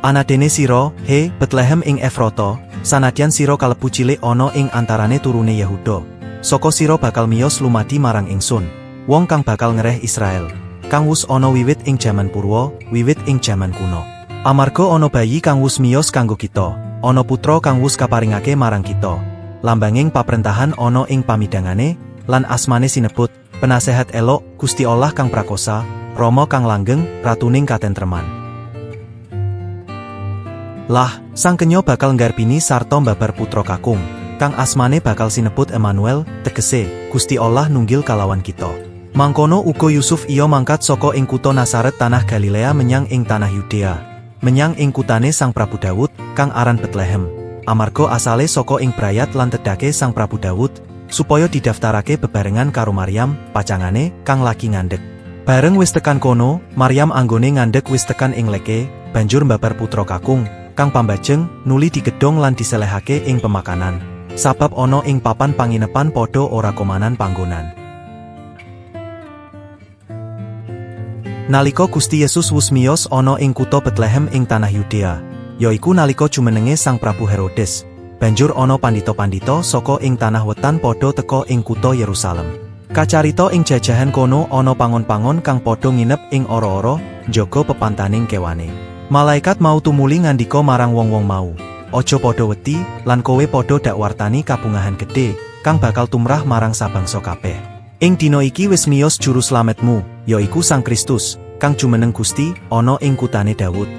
Anadene sira, he, Bethlehem ing Efrata, sanadyan sira kalebu cilik ana ing antarane turune Yehuda. Saka sira bakal miyos lumadi marang ingsun, wong kang bakal ngereh Israel. Kang wus ana wiwit ing jaman purwa, wiwit ing jaman kuno. Amarga ana bayi kang wus miyos kanggo kita, ana putra kang wus kaparingake marang kita. Lambanging paprentahan ana ing pamidangane, lan asmane sinebut, penasehat elok, Gusti Allah kang prakosa, Rama kang langgeng, ratuning katentreman. Lah, sang kenyo bakal nggarpini sarta mbabar putra kakung, kang asmane bakal sinebut Emmanuel, tegese, Gusti Allah nunggil kalawan kita. Mangkono uga Yusuf iya mangkat saka ing kutha Nasaret tanah Galilea menyang ing tanah Yudea, menyang ing kutane Sang Prabu Daud, kang aran Bethlehem. Amarga asale saka ing brayat lan tedake Sang Prabu Daud, supaya didaftarake bebarengan karo Maryam, pacangane, kang lagi ngandhek. Bareng wis tekan kono, Maryam anggone ngandhek wis tekan ing leke, banjur mbabar putra kakung, kang pambajeng, nuli digedhong lan diselehake ing pemakanan. Sabab ana ing papan panginepan padha ora komanan panggonan. Nalika Gusti Yesus wus miyos ana ing kutha Bethlehem ing tanah Yudea, yaiku nalika jumenenge Sang Prabu Herodes, banjur ana pandita-pandita saka ing tanah wetan padha teka ing kutha Yerusalem. Kacarita ing jajahan kono ana pangon-pangon kang padha nginep ing ora-ora njaga pepantaning kewane. Malaikat mau tumuli ngandika marang wong-wong mau, "Aja padha wedi, lan kowe padha dak wartani kabungahan gedhe, kang bakal tumrah marang sabangsa kabeh." Ing dina iki wis miyos juru slametmu, yaiku Sang Kristus, kang jumeneng Gusti, ana ing kutane Daud.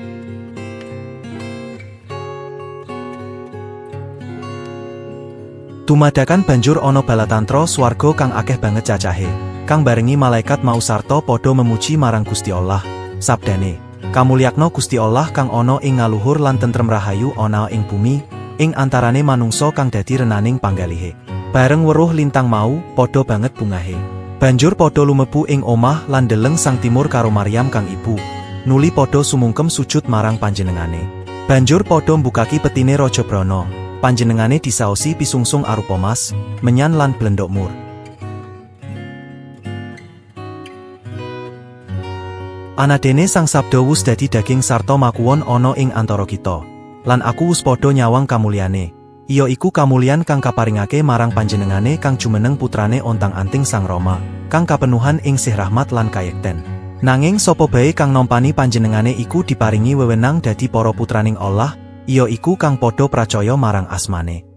Tumadakan banjur ana balatantra swarga kang akeh banget cacahe, kang barengi malaikat mau sarta padha memuji marang Gusti Allah. Sabdane, kamulyakno Gusti Allah kang ana ing ngaluhur lan tentrem rahayu ana ing bumi, ing antarane manungsa kang dadi renaning panggalihe. Bareng weruh lintang mau, padha banget bungahe. Banjur padha lumebu ing omah lan deleng sang timur karo Maryam kang ibu. Nuli padha sumungkem sujud marang panjenengane. Banjur padha mbukaki petine Raja Brana. Panjenengane disaosi pisungsung arupa mas, menyan lan blendok mur. Anadene sang sabda wus dadi daging sarta makuwon ana ing antara kita. Lan aku wus padha nyawang kamulyane. Iya iku kamulyan kang kaparingake marang panjenengane kang jumeneng putrane ontang-anting Sang Rama, kang kapenuhan ing sih rahmat lan kayekten. Nanging sapa bae kang nompani panjenengane iku diparingi wewenang dadi para putraning Allah, iya iku kang padha pracaya marang asmane.